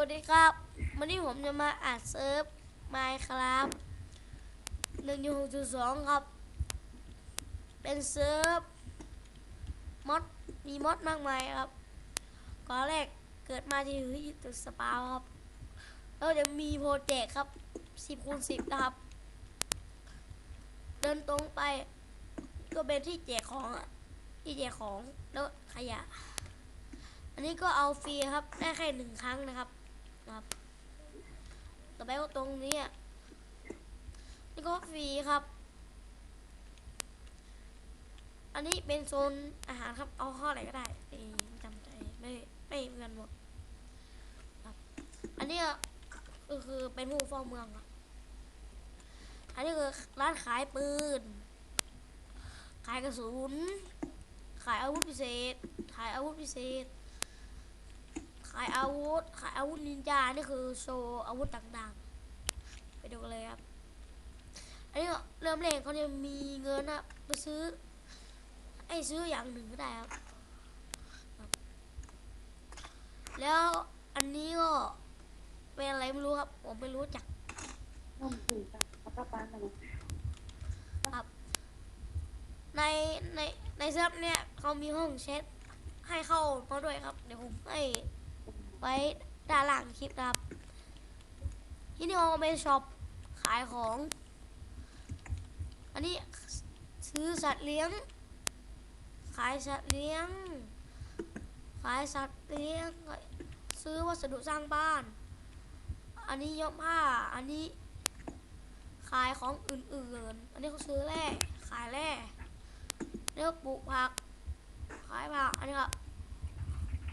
วัสดีครับ วันนี้ผมจะมาอ่านเซิร์ฟไมค์ครับหนึ่งหกจุดสองครับ เป็นเซิร์ฟมอดมีมอดมากมายครับก่อนแรกเกิดมาที่อยู่ที่ตึกสปาครับ แล้วจะมีโปรเจกต์ครับสิบคูณสิบนะครับ เดินตรงไป ก็เป็นที่แจกของที่แจกของแล้วขยะอันนี้ก็เอาฟรีครับ ได้แค่หนึ่งครั้งนะครับ ครับ ต่อไปก็ตรงนี้นี่ก็ฟรีครับ อันนี้เป็นโซนอาหารครับ เอาข้ออะไหนก็ได้เองจำใจไม่ไม่เหมือนกันหมดครับ อันนี้ก็คือเป็นผู้เฝ้าเมืองครับอันนี้คือร้านขายปืน ขายกระสุน ขายอาวุธพิเศษ ขายอาวุธพิเศษ ขายอาวุธ ขายอาวุธนินจา นี่คือโชว์อาวุธต่างๆ ไปดูกันเลยครับ อันนี้ก็เริ่มแรกเขาจะมีเงินนะไปซื้อ ไอ้ซื้ออย่างหนึ่งก็ได้ครับครับแล้วอันนี้ก็เป็นอะไรไม่รู้ครับ ผมไม่รู้จักนุ่มสีกันแล้วก็ป้ามาเลยในในในเซิร์ฟเนี่ยเขามีห้องแชทให้เข้ามาด้วยครับ เดี๋ยวผมให้ ไว้ด้านหล่างคลิปครับที่นี่เขาเป็นช็อปขายของ อันนี้ซื้อสัตว์เลี้ยง ขายสัตว์เลี้ยง ขายสัตว์เลี้ยง ซื้อวัสดุสร้างบ้าน อันนี้ย้อมผ้า อันนี้ขายของอื่นๆ อันนี้เขาซื้อแร่ ขายแร่เลือกปลูกผัก ขายผัก อันนี้ครับ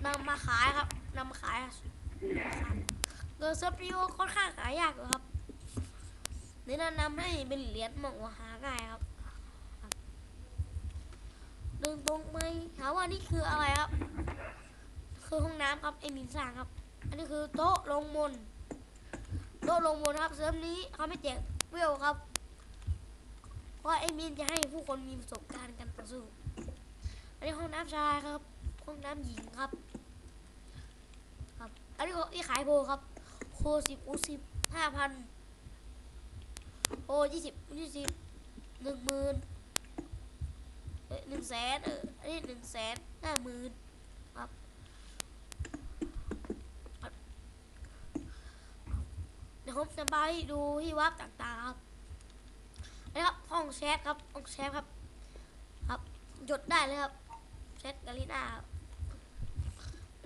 นำมาขายครับ นำมาขายเงินเซิร์ฟนิวค่อนข้างหายากครับนี่แนะนำให้เป็นเหรียญมองว่าหาง่ายครับเดินตรงไหมถามว่านี่คืออะไรครับ คือห้องน้ำครับไอมินสร้างครับ อันนี้คือโต๊ะลงมนโต๊ะลงมนครับเซิร์ฟนี้เขาไม่แจกเวลครับเพราะไอ้มินจะให้ผู้คนมีประสบการณ์การต่อสู้อันนี้ห้องน้ำชายครับ ห้องน้ำหญิงครับ อันนี้ที่ขายโบครับ โคสิบอุสิบห้าพันโอยี่สิบยี่สิบหนึ่งหมื่นเอ้หนึ่งแสนเอออันนี้หนึ่งแสนห้าหมื่นครับครับเดี๋ยวผมจะไปดูที่วัดต่างๆครับนะครับห้องแชทครับห้องแชทครับ ครับหยดได้เลยครับแชทกาลิน่าครับ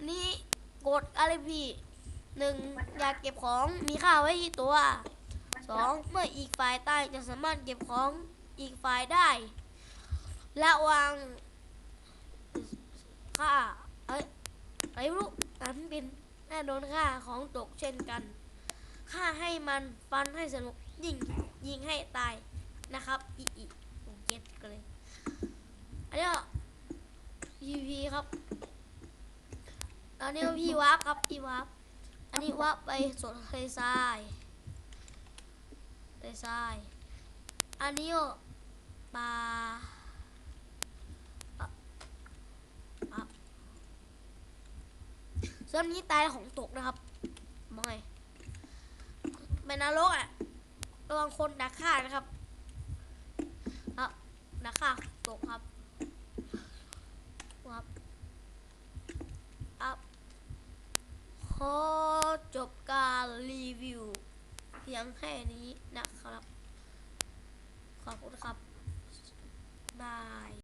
นนี้ กดอะไรพี่หนึ่งอยากเก็บของมีค่าไว้ที่ตัวสองเมื่ออีกฝ่ายใต้จะสามารถเก็บของอีกฝ่ายได้ระวังค่าเอ้ยอะไรไม่รู้นั้นเป็นแน่โดนค่าของตกเช่นกันค่าให้มันฟันให้สนุกยิงยิงให้ตายนะครับอีอีผมเก็ตกันเลยอันนี้ก็ PVP ครับ อันนี้พี่วาร์ปครับพี่วาร์ปอันนี้วาร์ปไปสวนทะเลทรายทะเลทรายอันนี้ปลาอะอะเซิร์ฟนี้ตายของตกนะครับไมองไงเป็นนรกอะระวังคนดักฆ่านะครับครับดักฆ่าตกครับครับขอจบการ รีวิวเพียงแค่นี้นะครับ ขอบคุณครับบาย